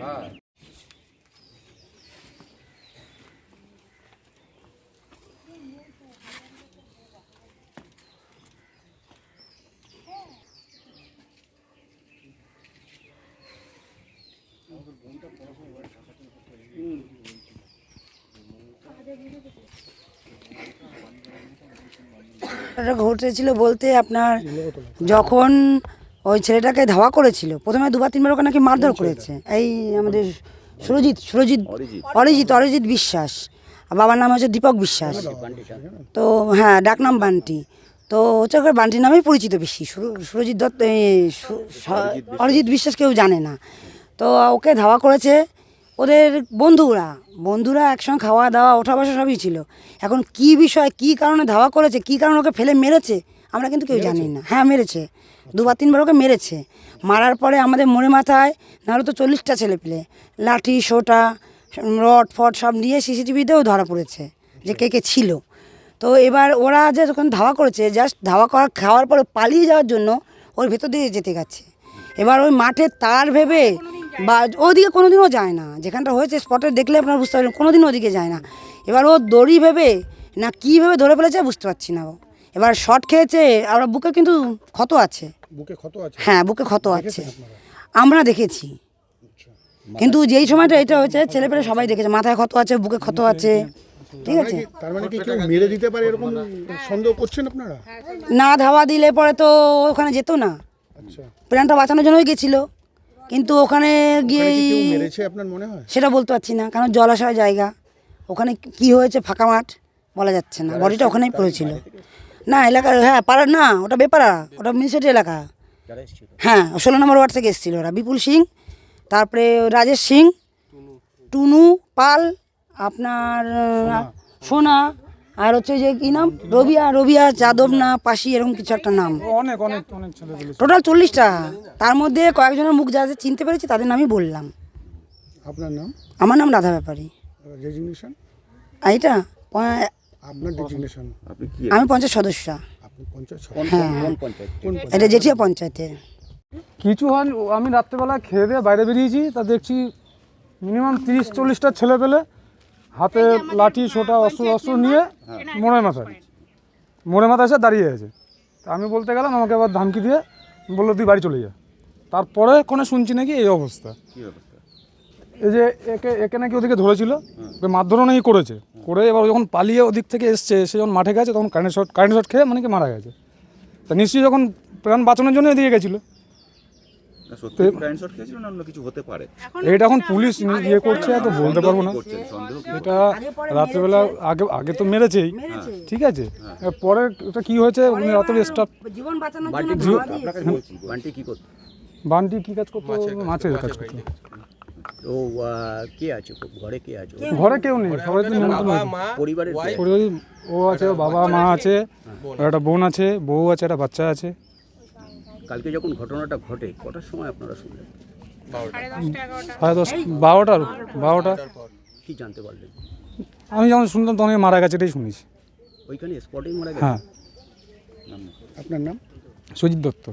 হ্যাঁ। আমাদের বোনটা পড়াশোনা ঘটেছিল বলতে আপনার যখন ওই ছেলেটাকে ধাওয়া করেছিল প্রথমে দুবার তিনবার ওকে নাকি মারধর করেছে। এই আমাদের সুরজিৎ সুরজিৎ অরিজিৎ। অরিজিৎ বিশ্বাস। আর বাবার নাম হচ্ছে দীপক বিশ্বাস। তো হ্যাঁ ডাকনাম বান্টি। তো হচ্ছে ওকে বান্টি নামেই পরিচিত বেশি। সুরজিৎ দত্ত অরিজিৎ বিশ্বাস কেউ জানে না। তো ওকে ধাওয়া করেছে ওদের বন্ধুরা বন্ধুরা একসঙ্গে খাওয়া দাওয়া ওঠা বসা সবই ছিল। এখন কি বিষয় কি কারণে ধাওয়া করেছে কি কারণে ওকে ফেলে মেরেছে আমরা কিন্তু কেউ জানি না। হ্যাঁ মেরেছে। দুবার তিনবার ওকে মেরেছে। মারার পরে আমাদের মনে মাথায় নাহলে তো চল্লিশটা ছেলে পেলে লাঠি সোটা রড ফট সব নিয়ে সিসিটিভিতেও ধরা পড়েছে যে কে কে ছিল। তো এবার ওরা যে যখন ধাওয়া করেছে জাস্ট ধাওয়া করা খাওয়ার পরে পালিয়ে যাওয়ার জন্য ওর ভেতর দিয়ে যেতে গেছে। এবার ওই মাঠে তার ভেবে বা ওদিকে কোনোদিনও যায় না। যেখানটা হয়েছে স্পটে দেখলে আপনারা বুঝতে পারবেন কোনোদিনও ওদিকে যায় না। এবার ও দড়ি ভেবে না কী ভেবে ধরে ফেলেছে বুঝতে পারছি না ও। এবার শর্ট খেয়েছে আর বুকে কিন্তু ক্ষত আছে। বুকে ক্ষত আছে? হ্যাঁ বুকে ক্ষত আছে। আমরা দেখেছি। কিন্তু যেই সময়টা এটা হয়েছে ছেলেপেলে সবাই দেখেছে মাথায় ক্ষত আছে বুকে ক্ষত আছে। ঠিক আছে? তার মানে কি কেউ মেরে দিতে পারে এরকম সন্দেহ করছেন আপনারা? না ধাওয়া দিলে পরে তো ওখানে যেত না। আচ্ছা। প্রাণটা বাঁচানোর জন্যই গেছিল। কিন্তু ওখানে গিয়ে ওখানে কি কেউ মেরেছে আপনার মনে হয়? সেটা বলতে পারছি না কারণ জলাশয় জায়গা। ওখানে কি হয়েছে ফাঁকা মাঠ বলা যাচ্ছে না বডিটা ওখানেই পড়েছিল। না এলাকার হ্যাঁ পাড়ার না ওটা বেপাড়া ওটা মিউনিসিপালিটি এলাকা। হ্যাঁ ষোলো নম্বর ওয়ার্ড থেকে এসেছিল ওরা বিপুল সিং তারপরে রাজেশ সিং টুনু। পাল আপনার সোনা আর হচ্ছে যে কি নাম? রবিয়া রবিয়া যাদব না পাশি এরকম কিছু একটা নাম। অনেক অনেক অনেক টোটাল চল্লিশটা। তার মধ্যে কয়েকজনের মুখ যাদের চিনতে পেরেছি তাদের নামই বললাম। আপনার নাম? আমার নাম রাধা ব্যাপারী। এটা আপনার ডেজিগনেশন আমি পঞ্চায়েত সদস্য। হ্যাঁ। এটা জেঠিয়া পঞ্চায়েতে। কিছু হয় আমি রাত্রেবেলা খেয়ে দিয়ে বাইরে বেরিয়েছি তা দেখছি মিনিমাম তিরিশ চল্লিশটা ছেলে পেলে। হাতে লাঠি সোটা অস্ত্র অস্ত্র নিয়ে মোড়ের মাথায় মোড়ের মাথায় এসে দাঁড়িয়ে আছে। তা আমি বলতে গেলাম আমাকে আবার ধমকি দিয়ে বলল তুই বাড়ি চলে যা। তারপরে কোনো শুনছি নাকি এই অবস্থা। এই যে একে একে নাকি ওদিকে ধরেছিল মারধরও নাকি করেছে। করে এবার যখন পালিয়ে ওদিক থেকে এসছে সে যখন মাঠে গেছে তখন কারেন্ট শট কারেন্ট শট খেয়ে মানে কি মারা গেছে। তা নিশ্চয়ই যখন প্রাণ বাঁচানোর জন্য এদিকে গেছিল। সত্যি কারেন্ট শট খেয়েছিল না অন্য কিছু? হতে পারে। এটা এখন পুলিশ ইয়ে করছে এত বলতে পারব না। এটা রাত্রেবেলা আগে আগে তো মেরেছেই। ঠিক আছে। পরে এটা কি হয়েছে? উনি রাত্রে স্টাফ জীবন বাঁচানোর জন্য কি ধাওয়া আপনার কাছে বলছি বান্টি কি করতো? বান্টি কি কাজ করতো? মাছের কাজ করতো। তো কে আছে? ঘরে কে আছে? ঘরে কেউ নেই সবাই তো পরিবারের ও আছে ওর বাবা মা আছে। একটা বোন আছে বউ আছে একটা বাচ্চা আছে। কালকে যখন ঘটনাটা ঘটে কটার সময় আপনারা শুনলেন? সাড়ে দশ বারোটার বারোটা। কি জানতে পারলেন? আমি যখন শুনলাম তখন মারা গেছে এটাই শুনেছি। ওইখানে স্পটেই মারা গেছে? হ্যাঁ। আপনার নাম? সুজিত দত্ত।